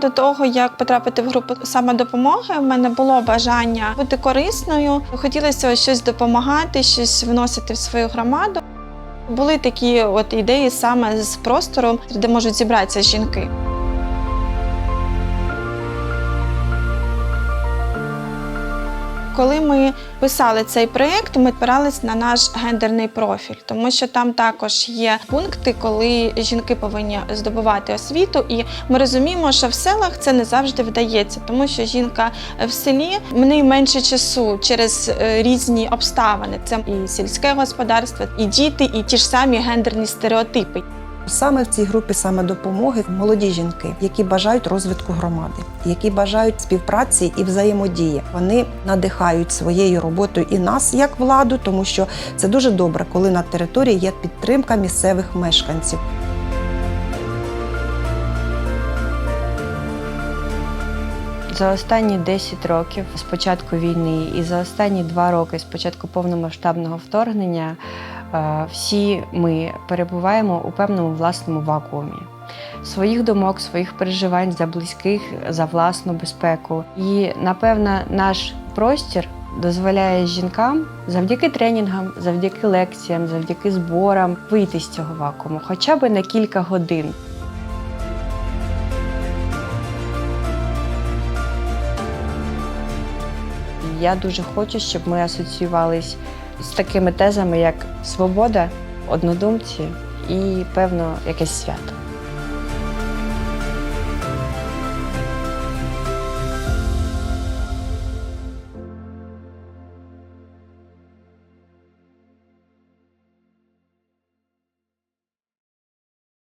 До того, як потрапити в групу самодопомоги, в мене було бажання бути корисною. Хотілося щось допомагати, щось вносити в свою громаду. Були такі от ідеї саме з простором, де можуть зібратися жінки. Коли ми писали цей проєкт, ми опирались на наш гендерний профіль, тому що там також є пункти, коли жінки повинні здобувати освіту, і ми розуміємо, що в селах це не завжди вдається, тому що жінка в селі в неї менше часу через е, різні обставини. Це і сільське господарство, і діти, і ті ж самі гендерні стереотипи. Саме в цій групі самодопомоги молоді жінки, які бажають розвитку громади, які бажають співпраці і взаємодії. Вони надихають своєю роботою і нас як владу, тому що це дуже добре, коли на території є підтримка місцевих мешканців. За останні 10 років з початку війни і за останні 2 роки з початку повномасштабного вторгнення всі ми перебуваємо у певному власному вакуумі. Своїх думок, своїх переживань за близьких, за власну безпеку. І, напевно, наш простір дозволяє жінкам завдяки тренінгам, завдяки лекціям, завдяки зборам вийти з цього вакууму, хоча б на кілька годин. Я дуже хочу, щоб ми асоціювались з такими тезами, як свобода, однодумці і, певно, якесь свято.